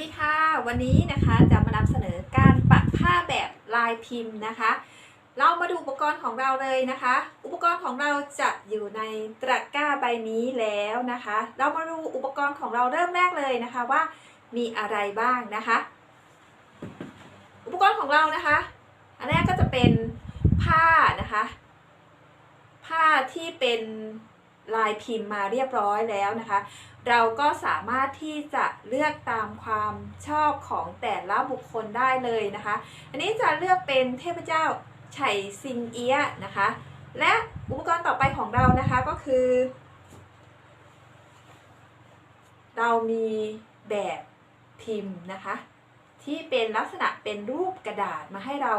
ดีค่ะ วันนี้นะคะจะมานำเสนอการปักผ้าแบบลายพิมพ์นะคะ เรามาดูอุปกรณ์ของเราเลยนะคะ อุปกรณ์ของเราจะอยู่ในตะกร้าใบนี้แล้วนะคะ เรามาดูอุปกรณ์ของเราเริ่มแรกเลยนะคะว่ามีอะไรบ้างนะคะ อุปกรณ์ของเรานะคะ อันแรกก็จะเป็นผ้านะคะ ผ้าที่เป็น ลายพิมพ์มาเรียบร้อยแล้วนะคะ เราก็สามารถที่จะเลือกตามความชอบของแต่ละบุคคลได้เลยนะคะ อันนี้จะเลือกเป็นเทพเจ้าไฉซิงเอียนะคะ และอุปกรณ์ต่อไปของเรานะคะก็คือ เรามีแบบพิมพ์นะคะ ที่เป็นลักษณะเป็นรูปกระดาษมาให้เรา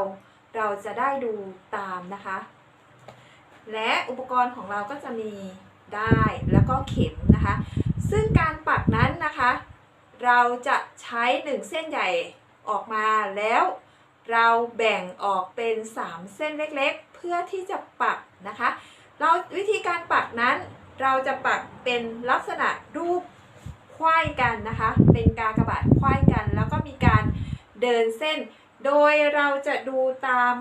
เราจะได้ดูตามนะคะ และอุปกรณ์ของเราก็จะมี ได้แล้วก็เข็มนะคะ ซึ่งการปักนั้นนะคะ เราจะใช้หนึ่งเส้นใหญ่ออกมาแล้วเราแบ่งออกเป็น 3 เส้นเล็กๆ เพื่อที่จะปักนะคะ เราวิธีการปักนั้น เราจะปักเป็นลักษณะรูปควายกันนะคะ เป็นกากระบาทควายกัน แล้วก็มีการเดินเส้น โดยเราจะดูตาม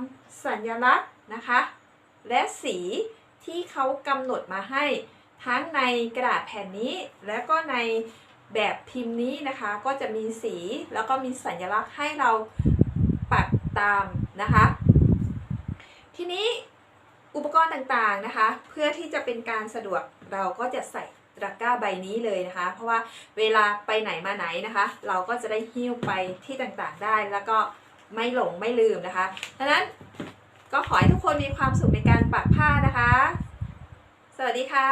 สัญลักษณ์นะคะ และสีที่เขากำหนดมาให้ ทั้งในกระดาษแผ่นนี้ และก็ในแบบพิมพ์นี้นะคะ ก็จะมีสีแล้วก็มีสัญลักษณ์ให้เราปักตามนะคะ ทีนี้อุปกรณ์ต่างๆนะคะ เพื่อที่จะเป็นการสะดวกเราก็จะใส่ตะกร้าใบนี้เลยนะคะ เพราะว่าเวลาไปไหนมาไหนนะคะ เราก็จะได้หิ้วไปที่ต่างๆได้แล้วก็ไม่หลงไม่ลืมนะคะดังนั้นก็ขอให้ทุกคนมีความสุขในการปักผ้านะคะ สวัสดีค่ะ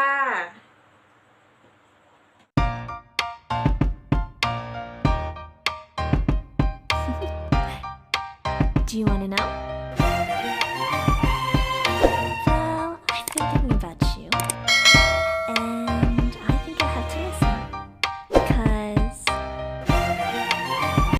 Do you want to know?